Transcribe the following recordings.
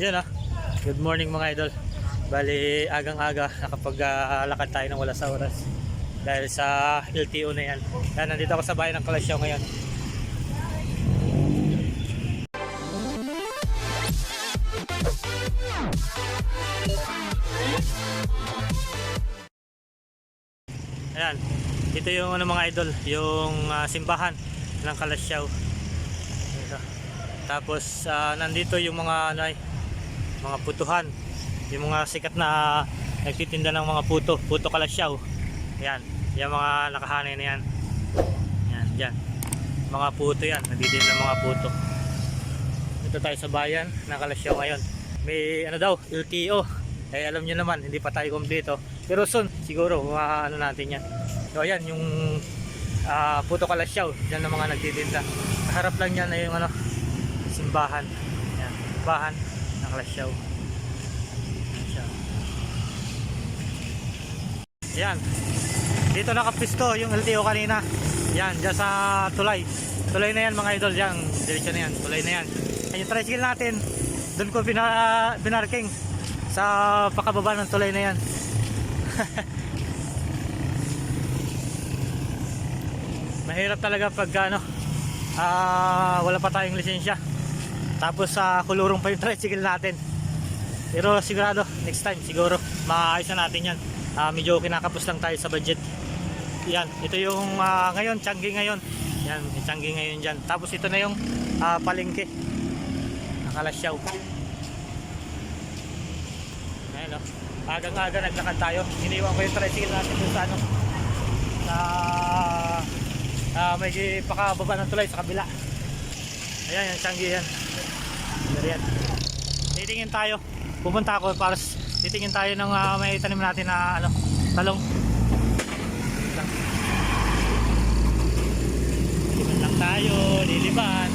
Yan ah. Good morning mga idol. Bali, agang-aga nakapag-lakad tayo ng wala sa oras. Dahil sa LTO na yan. Yan, nandito ako sa bayan ng Kalasyaw ngayon. Ayan. Ito yung ano mga idol, yung ah, simbahan ng Kalasyaw. Ito. Tapos ah, nandito yung mga ano mga putuhan. Yung mga sikat na nagtitinda ng mga puto, puto Kalasyaw. Ayan, yung mga nakahanay na yan. Yan, yan. Mga puto yan, nagtitinda ng mga puto. Ito tayo sa bayan ng Kalasyaw ngayon. May ano daw, LTO. Eh alam nyo naman, hindi pa tayo kumpleto. Pero soon, siguro, mga ano natin yan. So ayan, yung ah, puto kalasyaw, dyan ng mga nagtitinda. Kaharap lang yan na yung ano, simbahan. Ayan, simbahan siya. Ayan. Dito nakapisto yung LTO kanina. Yan, dyan sa tulay. Tulay na yan mga idol, yan. Diretso na yan, tulay na yan. Ayan yung tricycle natin. Doon ko bina, binarking sa pakababa ng tulay na yan. Mahirap talaga pag ano, ah, wala pa tayong lisensya. Tapos sa kulurong pa yung tricycle natin. Pero sigurado, next time siguro maayos na natin yan. Ah, medyo kinakapos lang tayo sa budget. Yan, ito yung ah, ngayon, Changi ngayon. Yan, Changi ngayon dyan. Tapos ito na yung ah, palengke. Nakalasyaw. Ayan o. Agang-aga naglakad tayo. Iniwan ko yung tricycle natin dun sa ano. Sa ah, may pakababa ng tulay sa kabila. Ayan, yung Changi yan. Dari yan. Titingin tayo. Pupunta ako para titingin tayo ng ah, may tanim natin na ano, talong. Liliban lang tayo, liliban.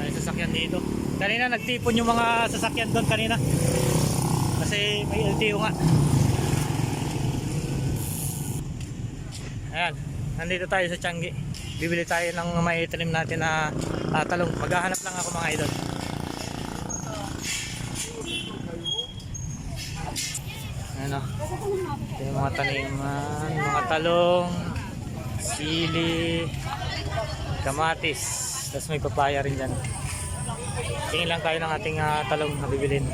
May sasakyan dito. Kanina nagtipon yung mga sasakyan doon kanina. Kasi may LTO nga. Ayan, nandito tayo sa Changi. Bibili tayo ng may tanim natin na ah, talong. Maghahanap lang ako mga idol. Ano? Ito yung mga taniman, mga talong, sili, kamatis. Tapos may papaya rin dyan. Tingin lang tayo ng ating ah, talong na bibilin.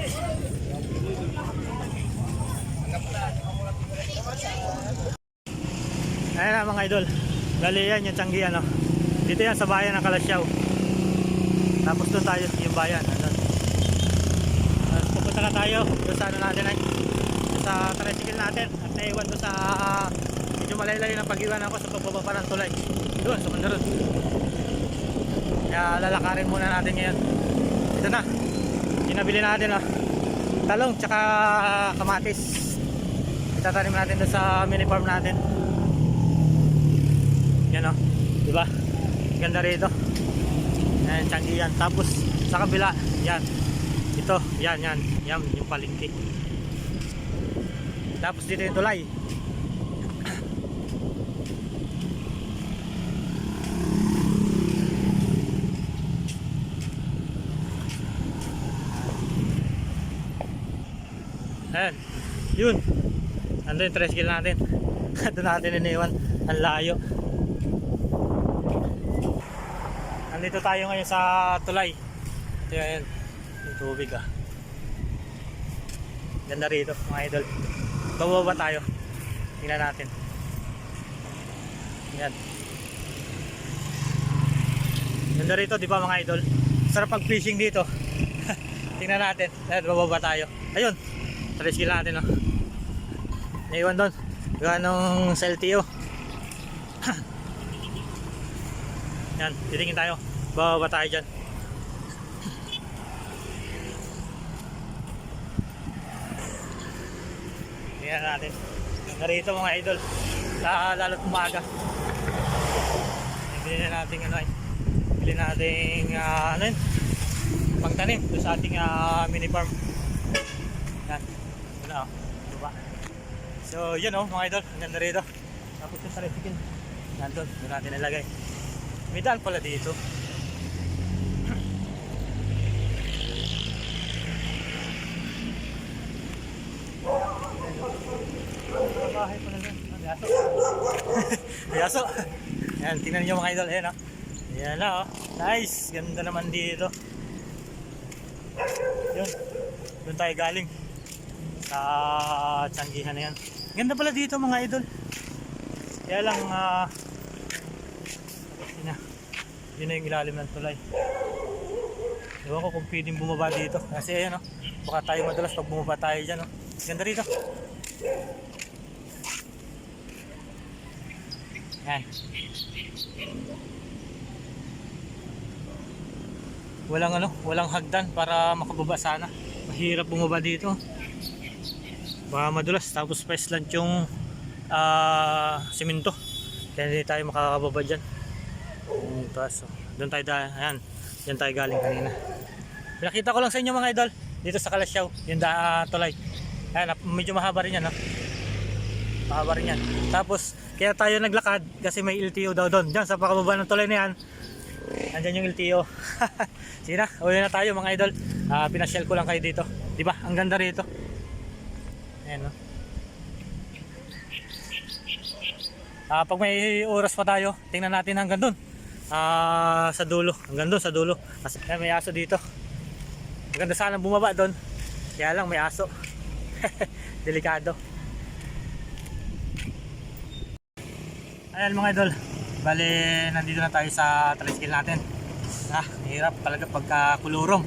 Ayan na mga idol. Bali yan yung Changi ano. Dito yan sa bayan ng Kalasyaw. Tapos doon tayo yung bayan. Ano. Tapos pupunta na tayo doon sa ano natin ay sa tricycle natin at naiwan doon sa medyo malaylay ng pag-iwan ako sa pagbaba pa ng tulay. Doon sa Mandaron. Kaya lalakarin muna natin ngayon. Ito na. Inabili natin oh. Talong tsaka kamatis. Itatanim natin doon sa mini farm natin. Yan o. Diba? Ganda rito. Yan, Changi yan. Tapos sa kabila, yan. Ito, yan, yan. Yan, yung palengke. Tapos dito yung tulay. Ayan. Yun. Ando yung tricycle natin. Doon natin iniwan. Ang layo. Nandito tayo ngayon sa tulay. Ito yan. Yung tubig ah. Ganda rito mga idol. Bababa tayo. Tingnan natin. Yan. Ganda rito di ba mga idol? Sarap pag fishing dito. Tingnan natin. Ayan, bababa tayo. Ayun. Tricycle natin oh. Naiwan doon. Gawa nung sa LTO. Yan, titingin tayo. Bababa tayo dyan. Tingnan natin. Narito mga idol. Lalo't umaga. Bili na natin ano ay. Bili natin ah, ano yun? Pagtanim doon sa ating ah, mini farm. Yan. Na oh. Diba? So, yun oh, mga idol. Ang ganda rito. Tapos yung tricycle. Nandun, doon natin nilagay. May daan pala dito. Bahay pala doon. May aso. May aso. Yan, tingnan niyo mga idol. Ayan oh. Ayan oh. Nice. Ganda naman dito. Yun. Doon tayo galing. Sa Tianggihan na yan. Ganda pala dito mga idol. Kaya lang, ah, na. Yun na yung ilalim ng tulay. Ewan ko kung pwedeng bumaba dito. Kasi ayan o. Baka tayo madalas pag bumaba tayo dyan o. Ganda rito. Yan. Walang ano, walang hagdan para makababa sana. Mahirap bumaba dito. Baka madulas tapos pa-slant yung ah simento. Kaya hindi tayo makakababa dyan. Yung taas. oh. Doon tayo dahil. Ayan. Diyan tayo galing kanina. Pinakita ko lang sa inyo mga idol. Dito sa Kalasyaw. Yung da, ah, tulay. Ayan. nap- Medyo mahaba rin yan. No? Mahaba rin yan. Tapos, kaya tayo naglakad kasi may LTO daw doon. Diyan sa pakababa ng tulay na yan. Andyan yung LTO. Sige na, uwi na tayo mga idol. Ah, pinasyal ko lang kayo dito. Di ba? Ang ganda rito. Ayan no. Ah, pag may oras pa tayo, tingnan natin hanggang doon. Ah, sa dulo, hanggang doon sa dulo. Kasi may aso dito. Maganda sana bumaba doon. Kaya lang may aso. Delikado. Ayan mga idol. Bale, nandito na tayo sa tricycle natin. Ah, hirap talaga pagka kulurong.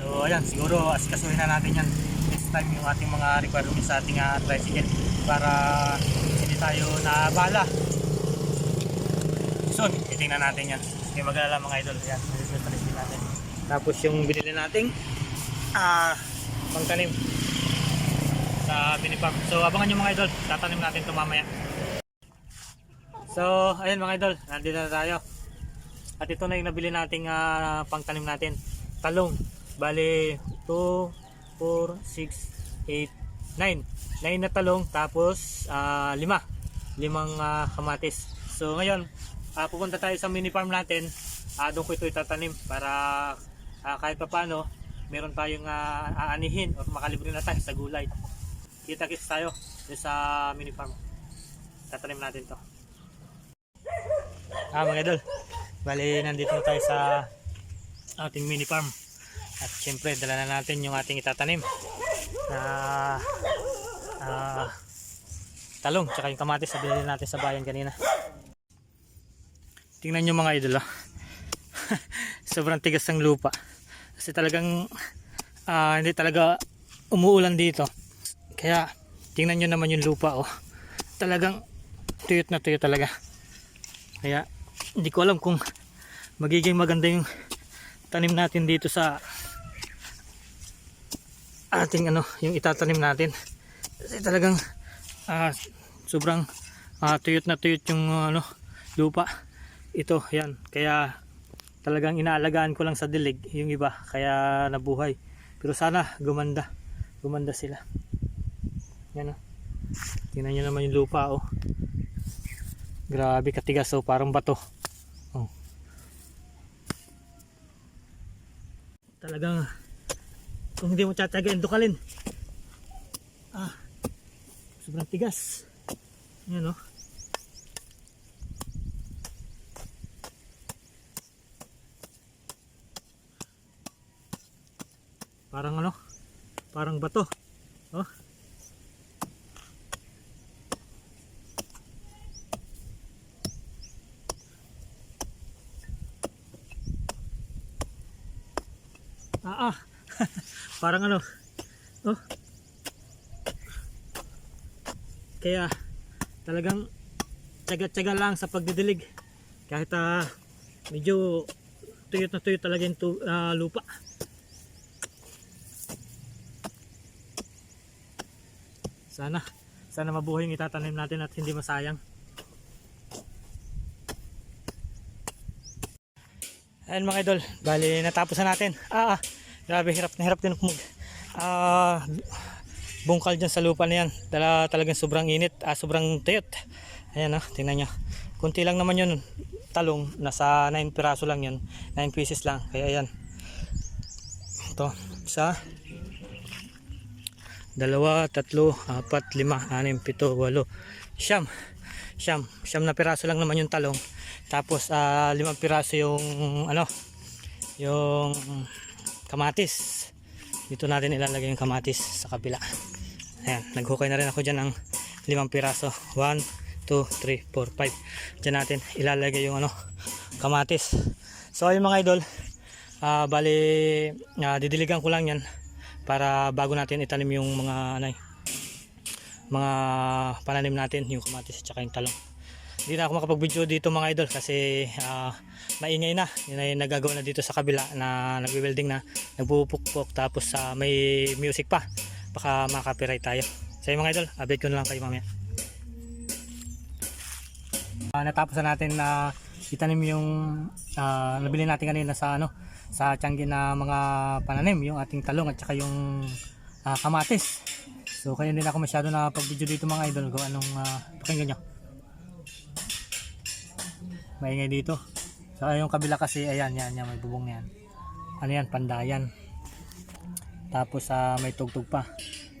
So, ayan, siguro asikasuhin na natin yan next time yung ating mga requirements sa ating ah, tricycle para hindi tayo nabala. So, titingnan natin yan. Hindi mag-alala mga idol. Ayan, nandito yung tricycle natin. Tapos yung binili nating ah, pangtanim sa binipam. So, abangan nyo mga idol. Tatanim natin ito mamaya. So, ayun mga idol, nandito na tayo. At ito na yung nabili nating ah, pangtanim natin. Talong. Bali, 2, 4, 6, 8, 9. 9 na talong, tapos 5. Limang ah, kamatis. So, ngayon, ah, pupunta tayo sa mini farm natin. Ah, doon ko ito itatanim para ah, kahit pa paano, meron tayong ah, aanihin o makalibre na tayo sa gulay. Kita-kits tayo sa mini farm. Tatanim natin to. Ah, mga idol. Bali, nandito na tayo sa ating mini farm. At syempre, dala na natin yung ating itatanim na ah, talong, tsaka yung kamatis na binili natin sa bayan kanina. Tingnan nyo mga idol, ah. sobrang tigas ng lupa. Kasi talagang ah, hindi talaga umuulan dito. Kaya, tingnan nyo naman yung lupa, oh. Talagang tuyot na tuyot talaga. Kaya hindi ko alam kung magiging maganda yung tanim natin dito sa ating ano, yung itatanim natin. Kasi talagang ah, sobrang ah, tuyot na tuyot yung ah, ano, lupa. Ito, yan. Kaya talagang inaalagaan ko lang sa dilig yung iba. Kaya nabuhay. Pero sana gumanda. Gumanda sila. Yan o. Tingnan nyo naman yung lupa oh. Grabe katigas oh, parang bato. Oh. Talagang kung hindi mo tsatsagain dukalin. Ah. Sobrang tigas. Yan oh. Parang ano? Parang bato. Oh. Ah. Parang ano. Oh. Kaya talagang tsaga-tsaga lang sa pagdidilig. Kahit ah, medyo tuyot na tuyot talaga yung ah, lupa. Sana sana mabuhay yung itatanim natin at hindi masayang. Ayan mga idol, bali natapos na natin. Ah, ah grabe hirap na hirap din mag ah, bungkal dyan sa lupa na yan. Dala, talagang sobrang init, ah, sobrang tuyot. Ayan ah, tingnan nyo. Kunti lang naman yun, talong. Nasa 9 piraso lang yun. 9 pieces lang. Kaya ayan. Ito, isa, dalawa, tatlo, apat, lima, anim, pito, walo, siyam. Siyam. Siyam na piraso lang naman yung talong. Tapos ah, limang piraso yung ano, yung kamatis. Dito natin ilalagay yung kamatis sa kabila. Ayan, naghukay na rin ako dyan ng limang piraso. 1, 2, 3, 4, 5. Dyan natin ilalagay yung ano, kamatis. So ayun mga idol, ah bali ah, didiligan ko lang yan para bago natin itanim yung mga eh, mga pananim natin, yung kamatis at saka yung talong. Hindi na ako makapag-video dito mga idol kasi ah, maingay na. Yun ay nagagawa na dito sa kabila na nagwe-welding na, nagpupukpok tapos sa may music pa. Baka makapiright tayo. So mga idol, update ko na lang kayo mamaya. Ah, natapos na natin na itanim yung ah, nabili natin kanina sa ano sa tianggi na mga pananim, yung ating talong at saka yung ah, kamatis. So kaya hindi na ako masyado na pag-video dito mga idol kung anong uh, pakinggan nyo. Maingay dito. So yung kabila kasi ayan yan, yan may bubong yan. Ano yan, pandayan. Tapos ah, may tugtog pa.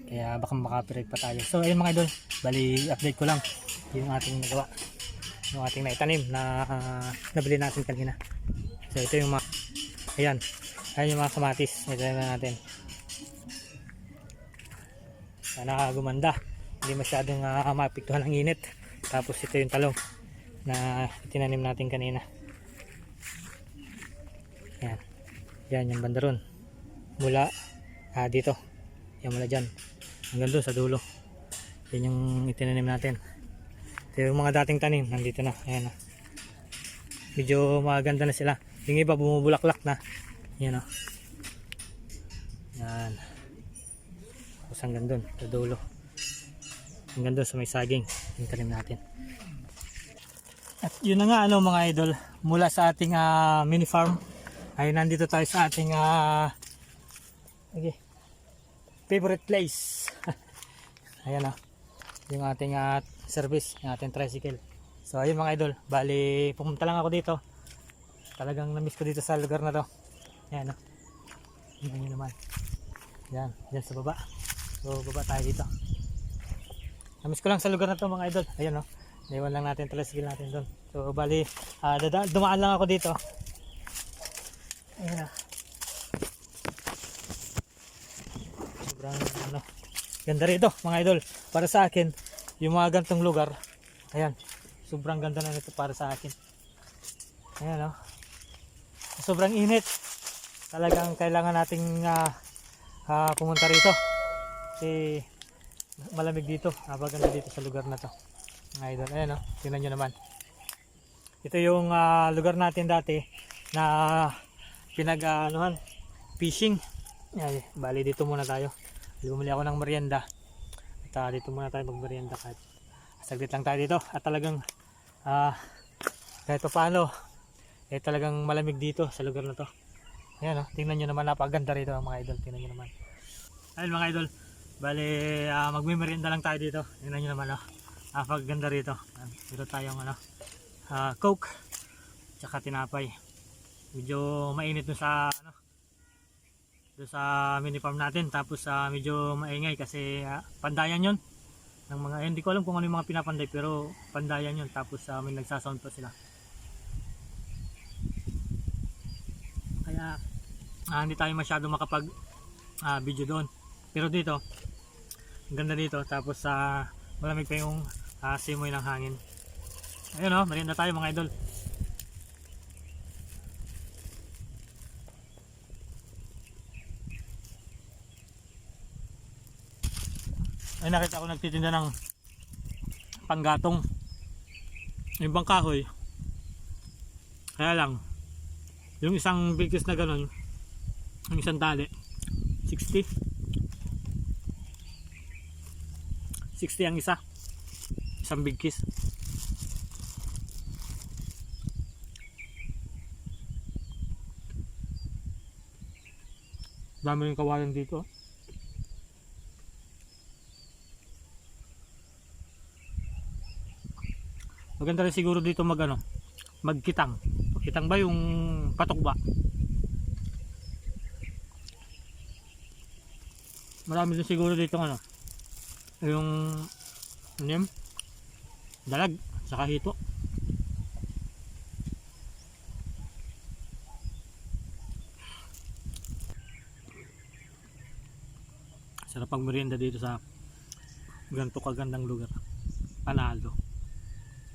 Kaya baka makapirate pa tayo. So ayun mga idol, bali update ko lang yung ating nagawa. Yung ating naitanim na ah, nabili natin kanina. So ito yung mga ayan. Ayan yung mga kamatis. Ito na natin. Sana gumanda. Hindi masyadong uh, mapiktuhan ng init. Tapos ito yung talong na tinanim natin kanina. Yan. Yan yung banda ron. Mula ah, dito. Yan mula dyan. Hanggang doon sa dulo. Yan yung itinanim natin. Ito yung mga dating tanim. Nandito na. Ayan na. Medyo maganda na sila. Yung iba bumubulaklak na. Yan o. Yan. Tapos hanggang doon. Sa dulo. Hanggang doon sa may saging. Yung tanim natin. At yun na nga ano mga idol. Mula sa ating ah, mini farm ay nandito tayo sa ating ah, okay, favorite place. Ayan ah. Yung ating ah, service, yung ating tricycle. So ayun mga idol, bali pumunta lang ako dito. Talagang na-miss ko dito sa lugar na to. Ayan ah. Tingnan nyo naman. Yan, dyan sa baba. So baba tayo dito. Na-miss ko lang sa lugar na to mga idol. Ayan oh. Naiwan lang natin tricycle natin doon. So bali, dada- dumaan lang ako dito. Ayan ah. Sobrang ano, ganda rito mga idol. Para sa akin, yung mga gantong lugar, ayan, sobrang ganda na nito para sa akin. Ayan oh. Sobrang init. Talagang kailangan nating ah, ah, pumunta rito. Kasi malamig dito. Napaganda dito sa lugar na to. Mga idol, ayan oh. Tingnan nyo naman. Ito yung ah, lugar natin dati na pinag-anuhan, fishing. Ay, bali dito muna tayo. Bumili ako ng merienda. At ah, dito muna tayo magmerienda kahit saglit lang tayo dito. At talagang ah, kahit pa paano, eh talagang malamig dito sa lugar na to. Ayan oh, tingnan nyo naman napaganda rito mga idol. Tingnan nyo naman. Ayun mga idol, bali uh, magmimerienda lang tayo dito. Tingnan nyo naman oh. Napaganda rito. Dito tayong ano, ah, coke tsaka tinapay. Medyo mainit dun sa ano dun sa mini farm natin. Tapos sa medyo maingay kasi ah, pandayan yon ng mga hindi ko alam kung ano yung mga pinapanday pero pandayan yon tapos sa may nagsasound pa sila. Kaya ah, hindi tayo masyado makapag ah, video doon. Pero dito ang ganda dito. Tapos sa malamig pa yung ah, simoy ng hangin. Ayun o, merienda tayo mga idol. Ay nakita ko nagtitinda ng panggatong. Yung bang kahoy. Kaya lang yung isang bigkis na ganun yung isang tali 60 60 ang isa isang bigkis dami ng kawayan dito ah. maganda rin siguro dito mag ano magkitang. Kitang ba yung patok marami din siguro dito ano yung ano dalag, saka hito. Sarap pag merienda dito sa ganito kagandang lugar. Panalo.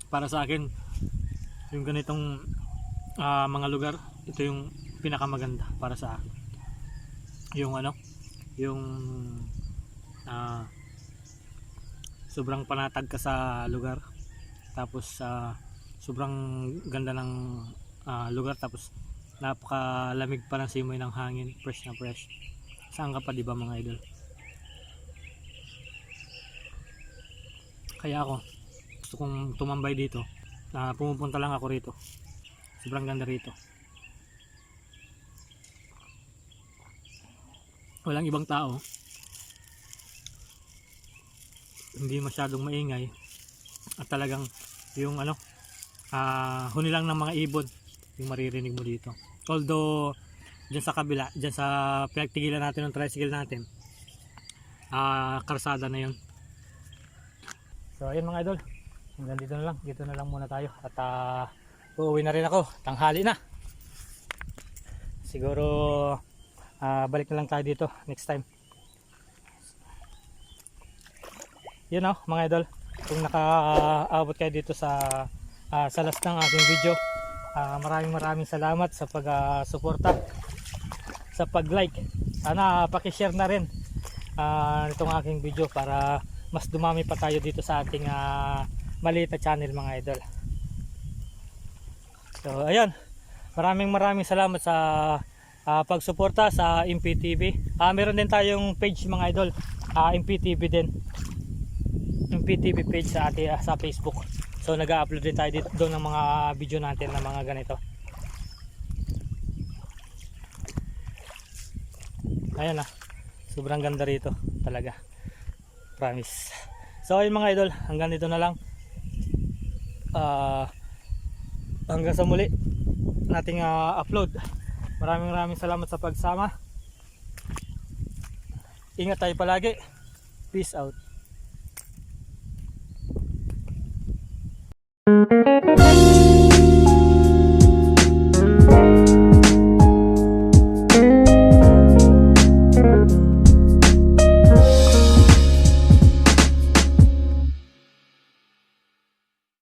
Para sa akin, yung ganitong ah, mga lugar, ito yung pinakamaganda para sa akin. Yung ano, yung ah, sobrang panatag ka sa lugar. Tapos ah, sobrang ganda ng ah, lugar tapos napakalamig pa ng simoy ng hangin, fresh na fresh. Saan ka pa 'di ba mga idol? Kaya ako gusto kong tumambay dito. Na pumupunta lang ako rito. Sobrang ganda rito. Walang ibang tao. Hindi masyadong maingay. At talagang yung ano, ah huni lang ng mga ibon yung maririnig mo dito. Although dyan sa kabila, dyan sa pinagtigilan natin ng tricycle natin, ah karsada na yun. So ayun mga idol, hanggang dito na lang, dito na lang muna tayo at ah, uuwi na rin ako, tanghali na. Siguro ah, balik na lang tayo dito next time. Yun oh, mga idol, kung nakaabot kayo dito sa ah, sa last ng aking video, ah, maraming maraming salamat sa pag-suporta, sa pag-like. Sana paki-share na rin ah, itong aking video para mas dumami pa tayo dito sa ating ah, maliit na channel mga idol. So ayun, maraming maraming salamat sa ah, pagsuporta sa MPTV. Ah, meron din tayong page mga idol, ah, MPTV din. MPTV page sa ah, sa Facebook. So nag-upload din tayo dito doon ng mga video natin na mga ganito. Ayan ah. Sobrang ganda rito talaga. Promise. So ayun mga idol, hanggang dito na lang. Ah hanggang sa muli nating ah, upload. Maraming maraming salamat sa pagsama. Ingat tayo palagi. Peace out.